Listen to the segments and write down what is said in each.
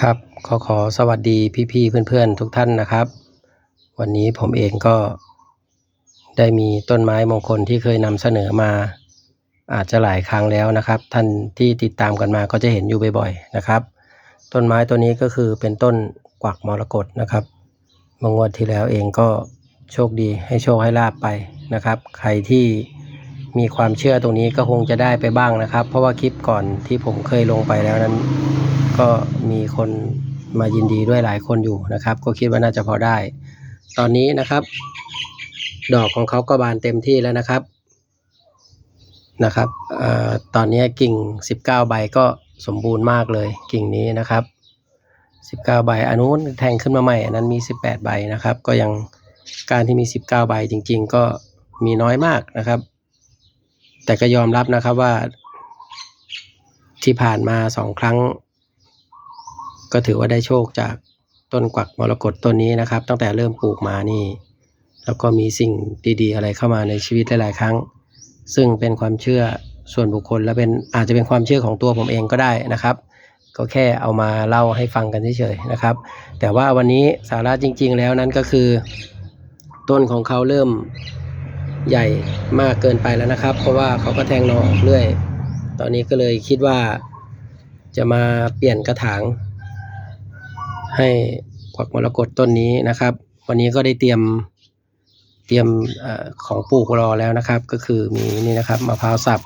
ครับขอขอสวัสดีพี่ๆเพื่อนๆ ทุกท่านนะครับ วันนี้ผมเองก็ได้มีต้นไม้มงคลที่เคยนำเสนอมา อาจจะหลายครั้งแล้วนะครับ ท่านที่ติดตามกันมาก็จะเห็นอยู่บ่อยๆนะครับ ต้นไม้ตัวนี้ก็คือเป็นต้นกวักมรกตนะครับเมื่องวดที่แล้วเองก็โชคดีให้โชคให้ลาบไปนะครับ ใครที่ มีความเชื่อตรงนี้ก็คงจะได้ไปบ้างนะครับ เพราะว่าคลิปก่อนที่ผมเคยลงไปแล้วนั้น ก็มีคนมายินดีด้วยหลายคนอยู่นะครับ ก็คิดว่าน่าจะพอได้ ตอนนี้นะครับ ดอกของเขาก็บานเต็มที่แล้วนะครับนะครับอตอนนี้กิ่ง 19 ใบก็สมบูรณ์มากเลยกิ่งนี้นะครับ 19 ใบอันนู้นแทงขึ้นมาใหม่อันนั้นมี 18 ใบนะครับ ก็ยังการที่มี 19 ใบจริง ๆ ก็มีน้อยมากนะครับ แต่ก็ยอมรับนะครับว่าที่ผ่านมาสองครั้ง ก็ถือว่าได้โชคจากต้นกวักมรกตต้นนี้นะครับ ตั้งแต่เริ่มปลูกมานี่ แล้วก็มีสิ่งดีๆ อะไรเข้ามาในชีวิตหลายๆครั้ง ซึ่งเป็นความเชื่อส่วนบุคคลและเป็นอาจจะเป็นความเชื่อของตัวผมเองก็ได้นะครับ ก็แค่เอามาเล่าให้ฟังกันเฉยๆนะครับ แต่ว่าวันนี้สาระจริง ๆ แล้วนั้นก็คือ ต้นของเขาเริ่ม ใหญ่มากเกินไปแล้วนะครับ เพราะว่าเขาก็แทงนอออกเรื่อย ตอนนี้ก็เลยคิดว่าจะมาเปลี่ยนกระถาง ให้กวักมรกตต้นนี้นะครับ วันนี้ก็ได้เตรียมเตรียมออของปลูกรอแล้วนะครับ ก็คือมีนี่นะครับมะพร้าวสับ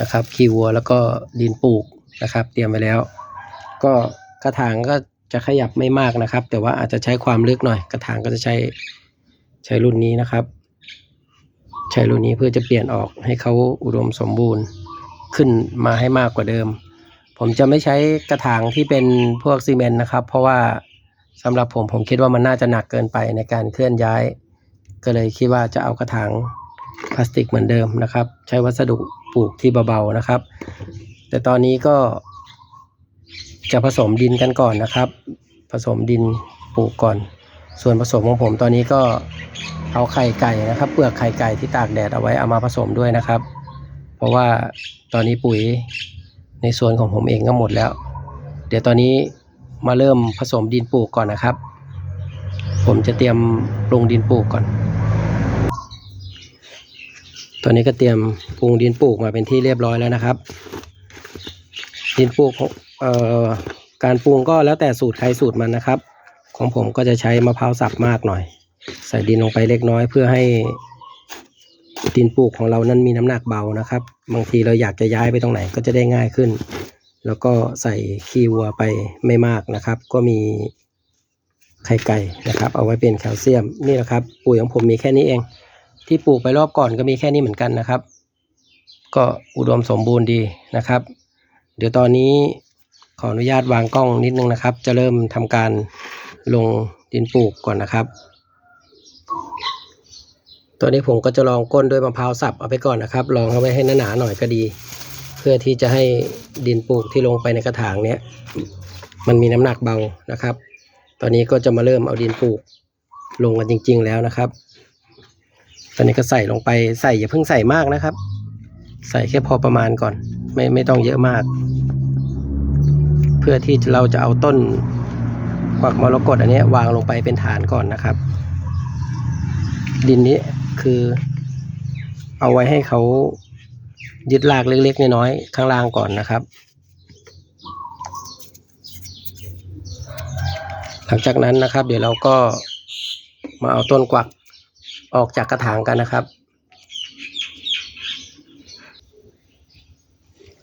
นะครับขี้วัวแล้วก็ดินปลูกนะครับ เตรียมไว้แล้ว ก็กระถางก็จะขยับไม่มากนะครับ แต่ว่าอาจจะใช้ความลึกหน่อย กระถางก็จะใช้ใช้รุ่นนี้นะครับ ใช้รุ่นนี้เพื่อจะเปลี่ยนออกให้เขาอุดมสมบูรณ์ขึ้นมาให้มากกว่าเดิม ผมจะไม่ใช้กระถางที่เป็นพวกซีเมนต์นะครับ เพราะว่าสำหรับผมผมคิดว่ามันน่าจะหนักเกินไปในการเคลื่อนย้าย ก็เลยคิดว่าจะเอากระถางพลาสติกเหมือนเดิมนะครับ ใช้วัสดุปลูกที่เบาๆนะครับ แต่ตอนนี้ก็จะผสมดินกันก่อนนะครับ ผสมดินปลูกก่อน ส่วนผสมของผมตอนนี้ก็เอาไข่ไก่นะครับ เปลือกไข่ไก่ที่ตากแดดเอาไว้เอามาผสมด้วยนะครับ เพราะว่าตอนนี้ปุ๋ยในส่วนของผมเองก็หมดแล้ว เดี๋ยวตอนนี้มาเริ่มผสมดินปลูกก่อนนะครับ ผมจะเตรียมปรุงดินปลูกก่อน ตอนนี้ก็เตรียมปรุงดินปลูกมาเป็นที่เรียบร้อยแล้วนะครับ ดินปลูกเอ่อการปรุงก็แล้วแต่สูตรใครสูตรมันนะครับ ของผมก็จะใช้มะพร้าวสับมากหน่อย ใส่ดินลงไปเล็กน้อยเพื่อให้ดินปลูกของเรานั้นมีน้ำหนักเบานะครับ บางทีเราอยากจะย้ายไปตรงไหนก็จะได้ง่ายขึ้น แล้วก็ใส่ขี้วัวไปไม่มากนะครับ ก็มีไข่ไก่นะครับ เอาไว้เป็นแคลเซียมนี่แหละครับปุ๋ยของผมมีแค่นี้เอง ที่ปลูกไปรอบก่อนก็มีแค่นี้เหมือนกันนะครับ ก็อุดมสมบูรณ์ดีนะครับ เดี๋ยวตอนนี้ขออนุญาตวางกล้องนิดนึงนะครับ จะเริ่มทำการ ลงดินปลูกก่อนนะครับ ตัวนี้ผมก็จะลองก้นด้วยมะพร้าวสับเอาไปก่อนนะครับ ลองเอาไว้ให้หนาๆหน่อยก็ดี เพื่อที่จะให้ดินปลูกที่ลงไปในกระถางเนี้ยมันมีน้ำหนักเบานะครับ ตอนนี้ก็จะมาเริ่มเอาดินปลูกลงกันจริง ๆ แล้วนะครับ ตอนนี้ก็ใส่ลงไปใส่อย่าเพิ่งใส่มากนะครับ ใส่แค่พอประมาณก่อน ไม่ไม่ต้องเยอะมาก เพื่อที่เราจะเอาต้น กวักมรกตอันนี้วางลงไปเป็นฐานก่อนนะครับ ดินนี้คือ เอาไว้ให้เขายึดรากเล็กๆน้อยๆข้างล่างก่อนนะครับ หลังจากนั้นนะครับ เดี๋ยวเราก็มาเอาต้นกวักออกจากกระถางกันนะครับ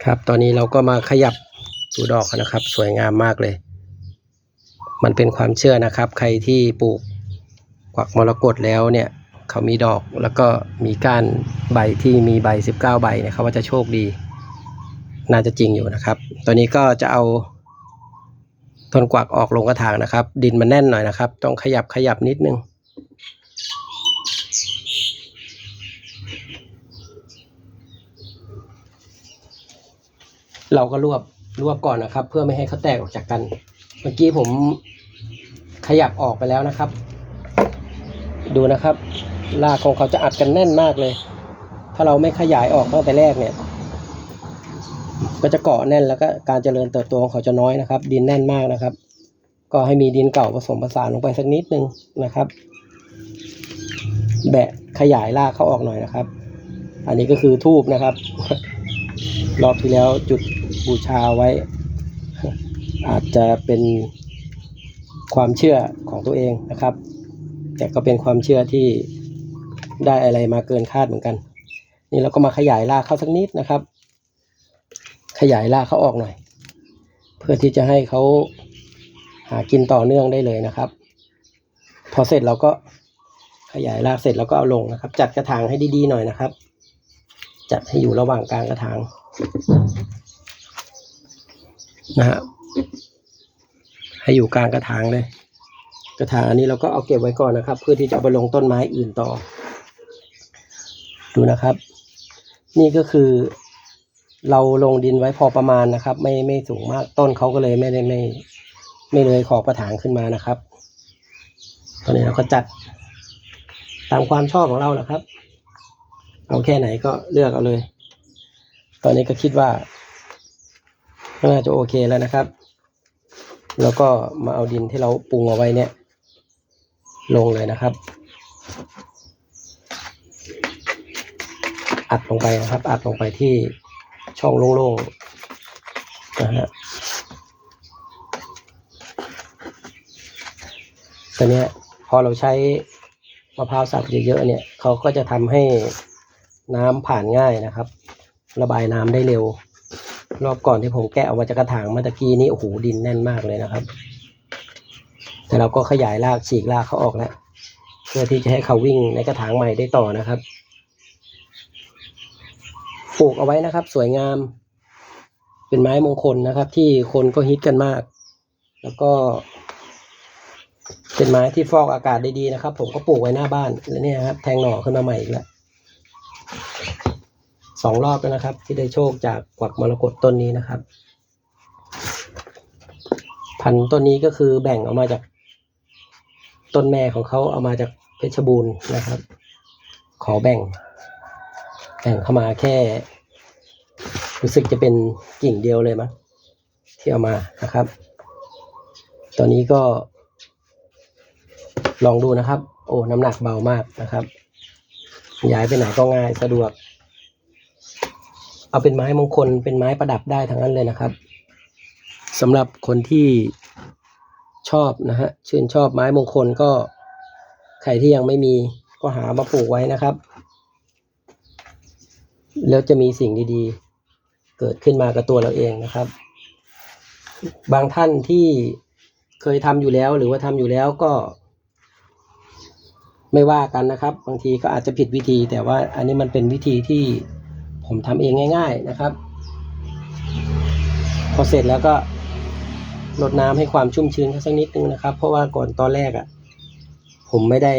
ครับตอนนี้เราก็มาขยับดูดอกนะครับ สวยงามมากเลย มันเป็นความเชื่อนะครับ ใครที่ปลูกกวักมรกตแล้วเนี่ยเขามีดอกแล้วก็มีก้านใบที่มีใบ 19 ใบเนี่ยเขาว่าจะโชคดี น่าจะจริงอยู่นะครับตอนนี้ก็จะเอาต้นกวักออกลงกระถางนะครับ ดินมันแน่นหน่อยนะครับ ต้องขยับขยับนิดนึงเราก็รวบรวบก่อนนะครับ เพื่อไม่ให้เขาแตกออกจากกัน เมื่อกี้ผมขยับออกไปแล้วนะครับ ดูนะครับรากของเขาจะอัดกันแน่นมากเลย ถ้าเราไม่ขยายออกตั้งแต่แรกเนี่ย ก็จะเกาะแน่นแล้วก็การเจริญเติบโตของเขาจะน้อยนะครับ ดินแน่นมากนะครับ ก็ให้มีดินเก่าผสมผสานลงไปสักนิดนึงนะครับ แบะขยายรากเขาออกหน่อยนะครับ อันนี้ก็คือทูบนะครับ รอบที่แล้วจุดบูชาไว้ อาจจะเป็นความเชื่อของตัวเองนะครับ แต่ก็เป็นความเชื่อที่ได้อะไรมาเกินคาดเหมือนกัน นี่เราก็มาขยายรากเขาสักนิดนะครับ ขยายรากเขาออกหน่อย เพื่อที่จะให้เขาหากินต่อเนื่องได้เลยนะครับ พอเสร็จเราก็ขยายรากเสร็จเราก็เอาลงนะครับ จัดกระถางให้ดีๆหน่อยนะครับ จัดให้อยู่ระหว่างกลางกระถางนะฮะ ให้อยู่กลางกระถางเลย กระถางอันนี้เราก็เอาเก็บไว้ก่อนนะครับ เพื่อที่จะไปลงต้นไม้อื่นต่อ ดูนะครับ นี่ก็คือ เราลงดินไว้พอประมาณนะครับ ไม่ไม่สูงมากต้นเขาก็เลยไม่ได้ไม่ไม่เลยขอบกระถางขึ้นมานะครับ ตอนนี้เราก็จัดตามความชอบของเราแหละครับ เอาแค่ไหนก็เลือกเอาเลย ตอนนี้ก็คิดว่าน่าจะโอเคแล้วนะครับ แล้วก็มาเอาดินที่เราปรุงเอาไว้เนี่ย ลงเลยนะครับ อัดลงไปนะครับ อัดลงไปที่ช่องโล่งๆนะฮะตอนนี้พอเราใช้มะพร้าวสับเยอะๆเนี่ยเขาก็จะทำให้น้ำผ่านง่ายนะครับ ระบายน้ำได้เร็ว รอบก่อนที่ผมแกะออกมาจากกระถางเมื่อตะกี้นี้โอ้โหดินแน่นมากเลยนะครับ แต่เราก็ขยายรากฉีกรากเขาออกแล้ว เพื่อที่จะให้เขาวิ่งในกระถางใหม่ได้ต่อนะครับปลูกเอาไว้นะครับ สวยงาม เป็นไม้มงคลนะครับ ที่คนก็ฮิตกันมาก แล้วก็ เป็นไม้ที่ฟอกอากาศได้ดีนะครับ ผมก็ปลูกไว้หน้าบ้านแล้วเนี่ยครับแทงหน่อขึ้นมาใหม่อีกแล้ว สองรอบแล้วนะครับ ที่ได้โชคจากกวักมรกตต้นนี้นะครับ พันต้นนี้ก็คือแบ่งออกมาจากต้นแม่ของเขาเอามาจากเพชรบูรณ์นะครับ ขอแบ่ง แบ่งเข้ามาแค่ รู้สึกจะเป็นกิ่งเดียวเลยมั้งที่เอามานะครับ ตอนนี้ก็ ลองดูนะครับ โอ้น้ำหนักเบามากนะครับ ย้ายไปไหนก็ง่ายสะดวก เอาเป็นไม้มงคลเป็นไม้ประดับได้ทั้งนั้นเลยนะครับสำหรับคนที่ชอบนะฮะชื่นชอบไม้มงคลก็ใครที่ยังไม่มีก็หามาปลูกไว้นะครับ แล้วจะมีสิ่งดีๆ เกิดขึ้นมากับตัวเราเองนะครับ บางท่านที่เคยทำอยู่แล้วหรือว่าทำอยู่แล้วก็ไม่ว่ากันนะครับ บางทีก็อาจจะผิดวิธีแต่ว่าอันนี้มันเป็นวิธีที่ ผมทำเองง่าย ๆนะครับ พอเสร็จแล้วก็รดน้ำให้ความชุ่มชื้นเขาสักนิดนึงนะครับ เพราะว่าก่อนตอนแรกอะ่ะ ผมไม่ได้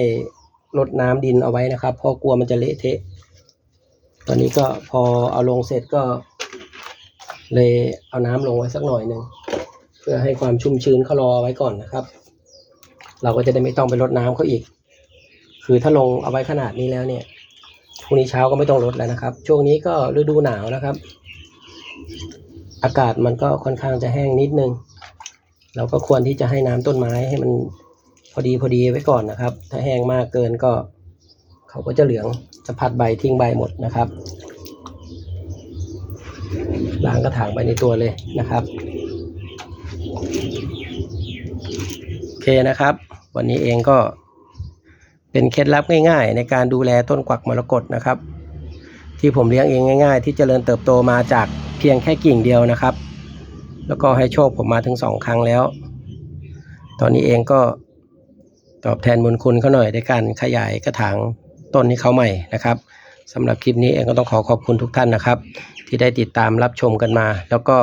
รดน้ำดินเอาไว้นะครับ เพราะกลัวมันจะเละเทะ ตอนนี้ก็พอเอาลงเสร็จก็ เลยเอาน้ำลงไว้สักหน่อยหนึ่งเพื่อให้ความชุ่มชื้นเขารอไว้ก่อนนะครับ เราก็จะได้ไม่ต้องไปรดน้ำเขาอีก คือถ้าลงเอาไว้ขนาดนี้แล้วเนี่ย รุ่งนี้เช้าก็ไม่ต้องรดแล้วนะครับ ช่วงนี้ก็ฤดูหนาวนะครับ อากาศมันก็ค่อนข้างจะแห้งนิดนึง เราก็ควรที่จะให้น้ำต้นไม้ให้มันพอดีพอดีไว้ก่อนนะครับ ถ้าแห้งมากเกินก็ เขาก็จะเหลืองจะผัดใบทิ้งใบหมดนะครับล้างกระถางไปในตัวเลยนะครับโอเคนะครับ วันนี้เองก็ เป็นเคล็ดลับง่าย ๆ ในการดูแลต้นกวักมรกตนะครับ ที่ผมเลี้ยงเองง่าย ๆ ที่เจริญเติบโตมาจากเพียงแค่กิ่งเดียวนะครับ แล้วก็ให้โชคผมมาถึงสองครั้งแล้ว ตอนนี้เองก็ตอบแทนบุญคุณเขาหน่อยในการขยายกระถางต้นนี้เขาใหม่นะครับสำหรับคลิปนี้เองก็ต้องขอขอบคุณทุกท่านนะครับ ที่ได้ติดตามรับชมกันมา แล้วก็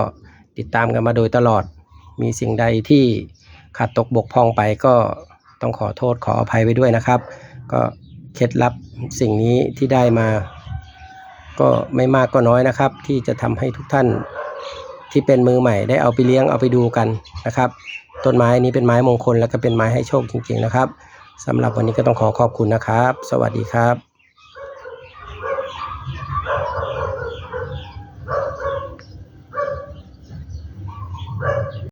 ติดตามกันมาโดยตลอด มีสิ่งใดที่ขาดตกบกพร่องไปก็ ต้องขอโทษขออภัยไว้ด้วยนะครับ ก็เคล็ดลับสิ่งนี้ที่ได้มา ก็ไม่มากก็น้อยนะครับ ที่จะทำให้ทุกท่านที่เป็นมือใหม่ได้เอาไปเลี้ยงเอาไปดูกันนะครับต้นไม้นี้เป็นไม้มงคล แล้วก็เป็นไม้ให้โชคจริงๆนะครับสำหรับวันนี้ก็ต้องขอขอบคุณนะครับ สวัสดีครับ